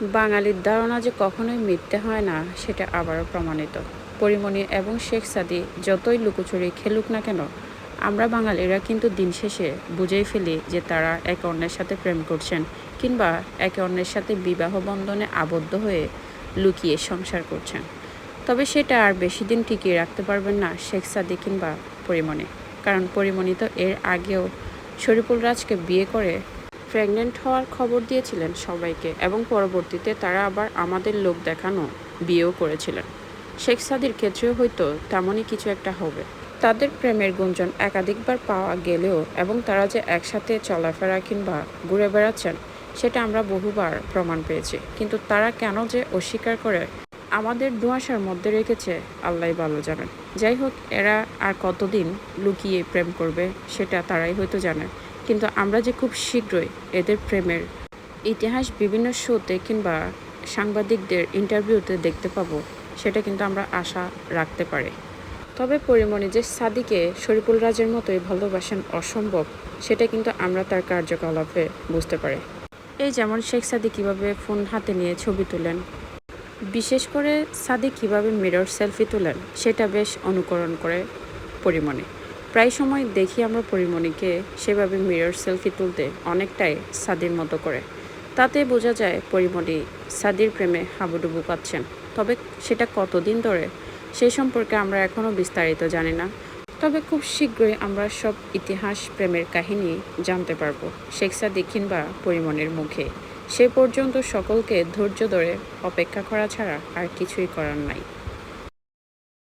বাঙালির ধারণা যে কখনোই মিথ্যে হয় না, সেটা আবারও প্রমাণিত। পরিমণি এবং শেখ সাদি যতই লুকোচুরি খেলুক না কেন, আমরা বাঙালিরা কিন্তু দিন শেষে বুঝেই ফেলি যে তারা একে অন্যের সাথে প্রেম করছেন কিংবা একে অন্যের সাথে বিবাহ বন্ধনে আবদ্ধ হয়ে লুকিয়ে সংসার করছেন। তবে সেটা আর বেশি দিন টিকিয়ে রাখতে পারবেন না শেখ সাদি কিংবা পরিমণি। কারণ পরিমণি তো এর আগেও শরীফুল রাজকে বিয়ে করে প্রেগনেন্ট হওয়ার খবর দিয়েছিলেন সবাইকে এবং পরবর্তীতে তারা আবার আমাদের লোক দেখানো, বিয়েও করেছিলেন। শেখ সাদির ক্ষেত্রেও হয়তো তেমনই কিছু একটা হবে। তাদের প্রেমের গুঞ্জন একাধিকবার পাওয়া গেলেও এবং তারা যে একসাথে চলাফেরা কিংবা ঘুরে বেড়াচ্ছেন, সেটা আমরা বহুবার প্রমাণ পেয়েছি। কিন্তু তারা কেন যে অস্বীকার করে, আমাদের দুয়াশার মধ্যে রেখেছে আল্লাহ ভালো জানেন। যাই হোক, এরা আর কতদিন লুকিয়ে প্রেম করবে, সেটা তারাই হয়তো জানে। কিন্তু আমরা যে খুব শীঘ্রই এদের প্রেমের ইতিহাস বিভিন্ন শোতে কিংবা সাংবাদিকদের ইন্টারভিউতে দেখতে পাবো, সেটা কিন্তু আমরা আশা রাখতে পারি। তবে পরিমণি যে সাদিকে শরীফুল রাজের মতোই ভালোবাসেন অসম্ভব, সেটা কিন্তু আমরা তার কার্যকলাপে বুঝতে পারি। এই যেমন শেখ সাদি কীভাবে ফোন হাতে নিয়ে ছবি তোলেন, বিশেষ করে সাদি কীভাবে মিরর সেলফি তোলেন, সেটা বেশ অনুকরণ করে পরিমণি। প্রায় সময় দেখি আমরা পরিমণিকে সেভাবে মিরর সেলফি তুলতে অনেকটাই সাদির মতো করে। তাতে বোঝা যায় পরিমণি সাদির প্রেমে হাবুডুবু পাচ্ছেন তবে সেটা কতদিন ধরে? সে সম্পর্কে আমরা এখনও বিস্তারিত জানি না। তবে খুব শীঘ্রই আমরা সব ইতিহাস প্রেমের কাহিনী জানতে পারব, শেখ সাদি কিংবা পরিমণির মুখে। সে পর্যন্ত সকলকে ধৈর্য ধরে অপেক্ষা করা ছাড়া আর কিছুই করার নাই।